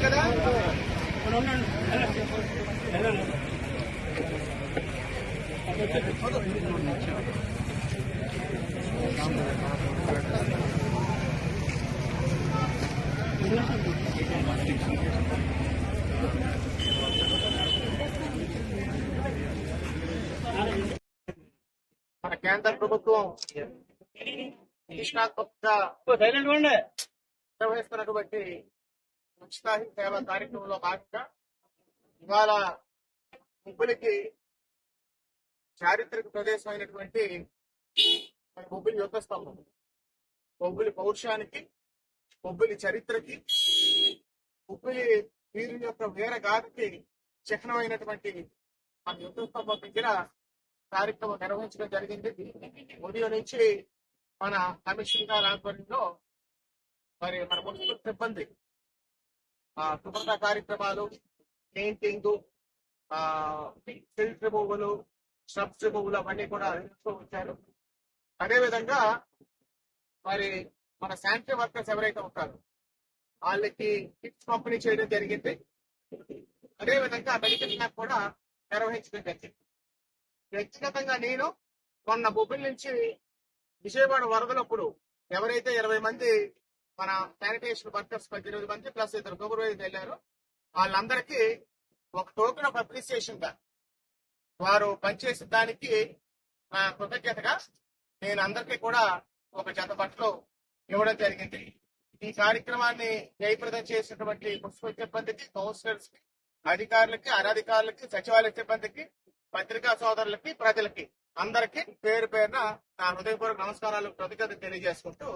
కదా కేంద్ర ప్రభుత్వం నిర్వహిస్తున్నటువంటి ఉచిత సేవ కార్యక్రమంలో భాగంగా ఇవాళ ముగ్గులకి చారిత్రక ప్రదేశం అయినటువంటి మన బొబ్బిలి యుద్ధ స్తంభం బొబ్బిలి పౌరుషానికి బొబ్బిలి చరిత్రకి బొబ్బిలి వీరి యొక్క వీర గాథకి చిహ్నమైనటువంటి మన యుద్ధ స్తంభం దగ్గర కార్యక్రమం నిర్వహించడం జరిగింది. ఉదయం నుంచి మన కమిషన్ గారి ఆధ్వర్యంలో మరి మన మున్సిపల్ సిబ్బంది ఆ శుభ్రత కార్యక్రమాలు పెయింటింగ్ ఆ సిల్క్ రిమూవల్ స్ట్రబ్స్ రిమూవల్ అవన్నీ కూడా వచ్చారు. అదేవిధంగా మరి మన శానిటరీ వర్కర్స్ ఎవరైతే ఉంటారో వాళ్ళకి కిట్స్ పంపిణీ చేయడం జరిగింది. అదేవిధంగా మెడికల్ క్యాంప్ కూడా నిర్వహించడం జరిగింది. వ్యక్తిగతంగా నేను మొన్న బొబ్బిల్ నుంచి విజయవాడ వరదలప్పుడు ఎవరైతే ఇరవై మంది మన శానిటేషన్ వర్కర్స్ పద్దెనిమిది మంది ప్లస్ ఇద్దరు సూపర్వైజర్ వెళ్ళారు వాళ్ళందరికీ ఒక టోకెన్ ఆఫ్ అప్రిసియేషన్గా వారు పనిచేసిన దానికి నా కృతజ్ఞతగా నేను అందరికీ కూడా ఒక జత బట్టలు ఇవ్వడం జరిగింది. ఈ కార్యక్రమాన్ని జయప్రదం చేసినటువంటి మున్సిపల్ సిబ్బందికి కౌన్సిలర్స్కి అధికారులకి అనధికారులకి సచివాలయ సిబ్బందికి పత్రికా సోదరులకి ప్రజలకి అందరికీ పేరు పేరున నా హృదయపూర్వక నమస్కారాలు కృతజ్ఞత తెలియజేసుకుంటూ